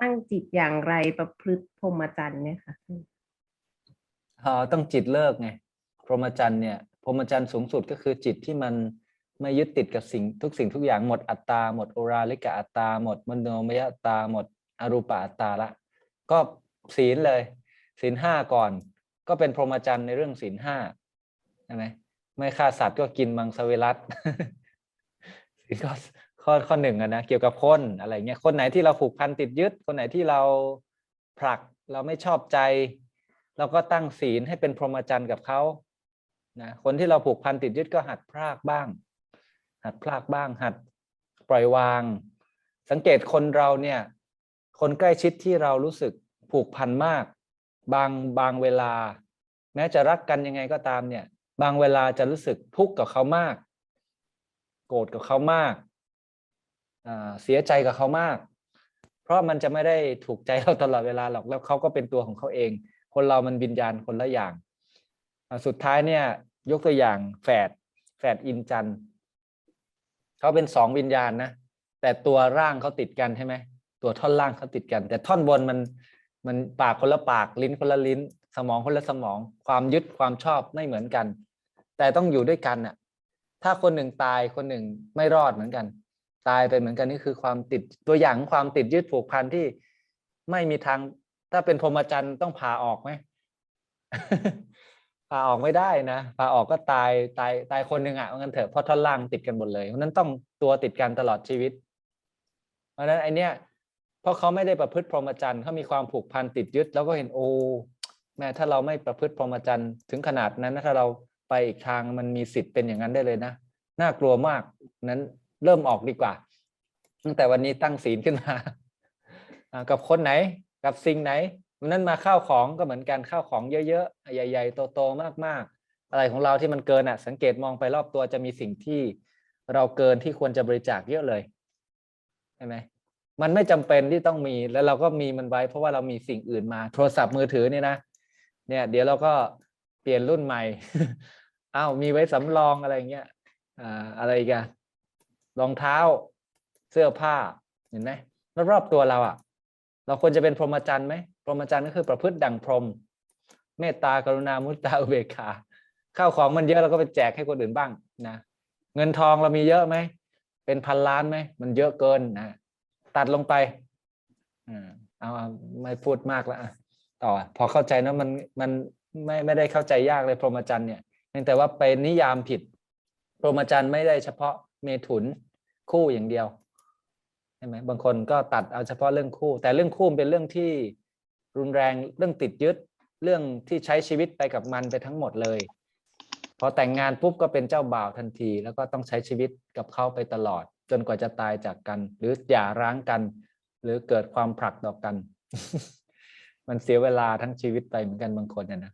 ตั้งจิตอย่างไรประพฤติพรหมจรรย์เนี่ยค่ะเอ่อต้องจิตเลิกไงพรหมจรรย์เนี่ยพรหมจรรย์สูงสุดก็คือจิตที่มันไม่ยึดติดกับสิ่งทุกสิ่งทุกอย่างหมดอัตตาหมดโอราลิกะอัตตาหมดมโนมยอัตตาหมดอรูปะอัตตาละ ก็ศีลเลย ศีลห้าก่อน ก็เป็นพรหมจรรย์ในเรื่องศีลห้าใช่ไหมไม่ฆ่าสัตว์ก็กินมังสวิรัตศีลข้อ ข้อข้อหนึ่งอะนะเกี่ยวกับคนอะไรเงี้ยคนไหนที่เราผูกพันติดยึด คนไหนที่เราผลักเราไม่ชอบใจ เราก็ตั้งศีลให้เป็นพรหมจรรย์กับเขานะคนที่เราผูกพันติดยึดก็หัดพรากบ้าง หัดพรากบ้าง หัดปล่อยวาง สังเกตคนเราเนี่ย คนใกล้ชิดที่เรารู้สึกผูกพันมาก บางบางเวลา แม้จะรักกันยังไงก็ตามเนี่ย บางเวลาจะรู้สึกทุกข์กับเขามาก โกรธกับเขามาก เสียใจกับเขามาก เพราะมันจะไม่ได้ถูกใจเราตลอดเวลาหรอกแล้วเขาก็เป็นตัวของเขาเอง คนเรามันวิญญาณคนละอย่างสุดท้ายเนี่ยยกตัวอย่างแฝดแฝดอินจันเขาเป็นสองวิญญาณนะแต่ตัวร่างเขาติดกันใช่ไหมตัวท่อนล่างเขาติดกัน แต่ท่อนบนมันมันปากคนละปากลิ้นคนละลิ้น สมองคนละสมอง ความยึดความชอบไม่เหมือนกัน แต่ต้องอยู่ด้วยกันน่ะ ถ้าคนหนึ่งตายคนหนึ่งไม่รอดเหมือนกัน ตายไปเหมือนกันนี่คือความติดตัวอย่างความติดยึดผูกพันที่ไม่มีทาง ถ้าเป็นพรหมจรรย์ต้องผ่าออกไหมผ่าออกไม่ได้นะผ่าออกก็ตายตายตายคนหนึ่งอะงั้นเถอะเพราะท่อนล่างติดกันหมดเลยเพราะนั้นต้องตัวติดกันตลอดชีวิต เพราะฉะนั้นไอเนี้ยเพราะเขาไม่ได้ประพฤติพรหมจรรย์เขามีความผูกพันติดยึด แล้วก็เห็นโอ้แม่ถ้าเราไม่ประพฤติพรหมจรรย์ถึงขนาดนั้นนะถ้าเราไปอีกทางมันมีสิทธิ์เป็นอย่างนั้นได้เลยนะน่ากลัวมากนั้น เริ่มออกดีกว่า ตั้งแต่วันนี้ตั้งศีลขึ้นมากับคนไหนกับสิ่งไหนวันนั้นมาข้าวของก็เหมือนกันข้าวของเยอะๆ ใหญ่ๆ โตๆ มากๆ อะไรของเราที่มันเกินอะ สังเกตมองไปรอบตัวจะมีสิ่งที่เราเกินที่ควรจะบริจาคเยอะเลยใช่ไหมมันไม่จำเป็นที่ต้องมีแล้วเราก็มีมันไว้ เพราะว่าเรามีสิ่งอื่นมา โทรศัพท์มือถือเนี่ยนะเนี่ยเดี๋ยวเราก็เปลี่ยนรุ่นใหม่อ้าวมีไว้สำรองอะไรเงี้ยอ่าอะไรกัน รองเท้า เสื้อผ้าเห็นไหมรอบๆตัวเราอะ เราควรจะเป็นพรหมจรรย์ไหมพรหมจรรย์ก็คือประพฤติดังพรหมเมตตากรุณามุตตาอุเบกขาข้าวของมันเยอะเราก็ไปแจกให้คนอื่นบ้างนะเงินทองเรามีเยอะไหมเป็นพันล้านไหมมันเยอะเกินนะตัดลงไปอ่าเอาไม่พูดมากแล้วอะต่อ พอเข้าใจนะมันมันไม่ไม่ได้เข้าใจยากเลยพรหมจรรย์เนี่ยเพียงแต่ว่าไปนิยามผิด พรหมจรรย์ไม่ได้เฉพาะ เมถุนคู่อย่างเดียวใช่ไหมบางคนก็ตัดเอาเฉพาะเรื่องคู่ แต่เรื่องคู่เป็นเรื่องที่รุนแรงเรื่องติดยึดเรื่องที่ใช้ชีวิตไปกับมันไปทั้งหมดเลย พอแต่งงานปุ๊บก็เป็นเจ้าบ่าวทันที แล้วก็ต้องใช้ชีวิตกับเขาไปตลอด จนกว่าจะตายจากกัน หรือหย่าร้างกัน หรือเกิดความผลักต่อกัน มันเสียเวลาทั้งชีวิตไปเหมือนกันบางคนนะนะ